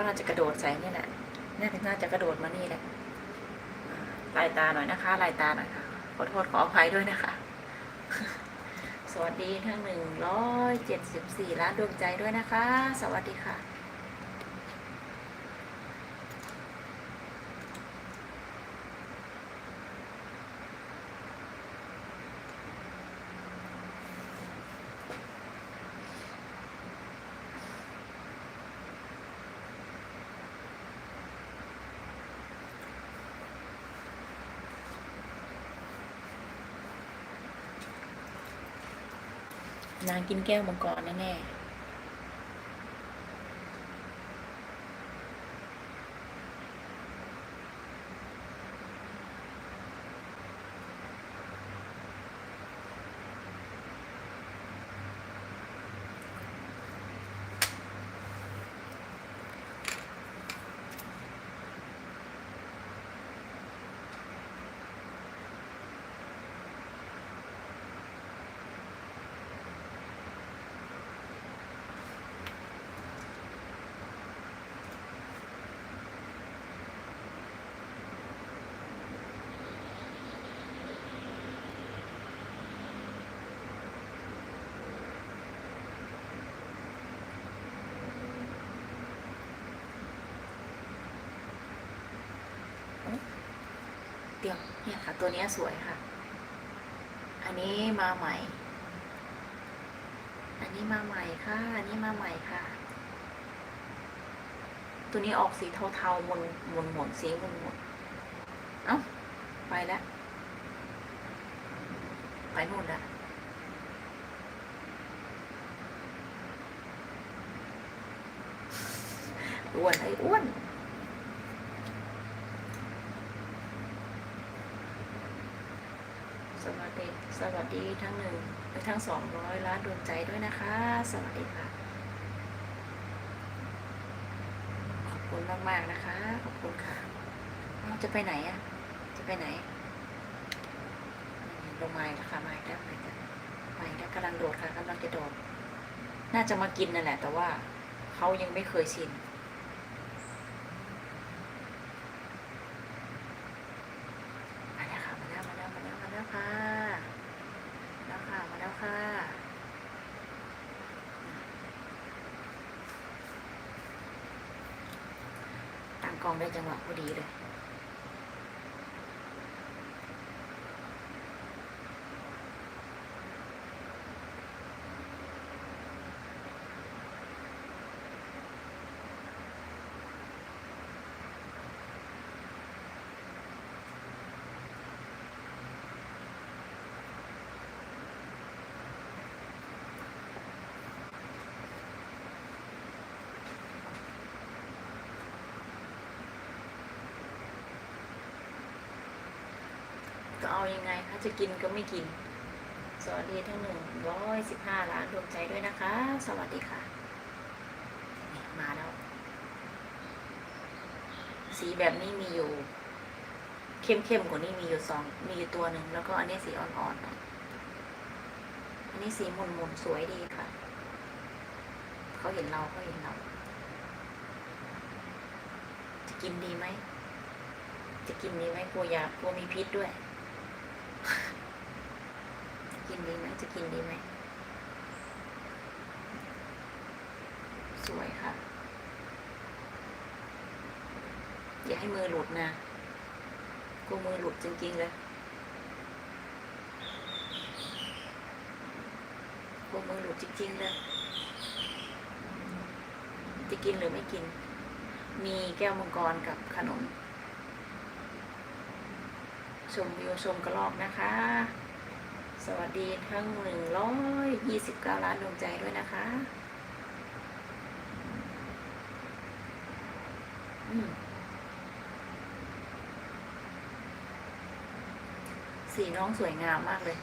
เขาน่าจะกระโดดใส่นี่แหละน่าจะน่าจะกระโดดมานี่แหละลายตาหน่อยนะคะ ลายตาหน่อยค่ะ ขอโทษขออภัยด้วยนะคะ สวัสดีทั้งหนึ่งร้อยเจ็ดสิบสี่ล้านดวงใจด้วยนะคะ สวัสดีค่ะ นางกินแก้วมังกรแน่ๆ เดียวเนี่ยค่ะ ตัวนี้สวยค่ะ อันนี้มาใหม่ อันนี้มาใหม่ค่ะ อันนี้มาใหม่ค่ะ ตัวนี้ออกสีเทาๆมนมนหมนสีมนหมนเอ้าไปแล้วไปนู่นละอ้วนไอ้อ้วน สวัสดีสวัสดีทั้งหนึ่งและทั้งสองร้อยล้านดวงใจด้วยนะคะ สวัสดีค่ะ ขอบคุณมากๆนะคะ ขอบคุณค่ะเราจะไปไหนอะ จะไปไหนลงมาแล้วค่ะมาแล้วมาแล้วมาแล้วกำลังโดดค่ะกำลังจะโดด น่าจะมากินนั่นแหละ แต่ว่าเขายังไม่เคยชิน มาแล้วค่ะมาแล้วมาแล้วมาแล้วมาแล้วค่ะมาแล้วค่ะมาแล้วค่ะตั้ง กล้องได้จังหวะพอดีเลย ก็เอายังไงคะจะกินก็ไม่กิน สวัสดีทั้งหนึ่งร้อยสิบห้าล้านดวงใจด้วยนะคะ สวัสดีค่ะ มาแล้ว สีแบบนี้มีอยู่ เข้มๆกว่านี้มีอยู่สองมีอยู่ตัวหนึ่งแล้วก็อันนี้สีอ่อนๆหน่อยอันนี้สีมุนๆสวยดีค่ะเขาเห็นเราเขาเห็นเราจะกินดีไหมจะกินดีไหมกลัวยากลัวมีพิษด้วย กินดีไหมจะกินดีไหม สวยค่ะ อย่าให้มือหลุดนะกลัวมือหลุดจริงๆเลยกลัวมือหลุดจริงๆเลย จะกินหรือไม่กิน มีแก้วมังกรกับขนม ชมวิวชมกระลอกนะคะ สวัสดีทั้งหนึ่งร้อยยี่สิบเก้าล้านดวงใจด้วยนะคะสีน้องสวยงามมากเลย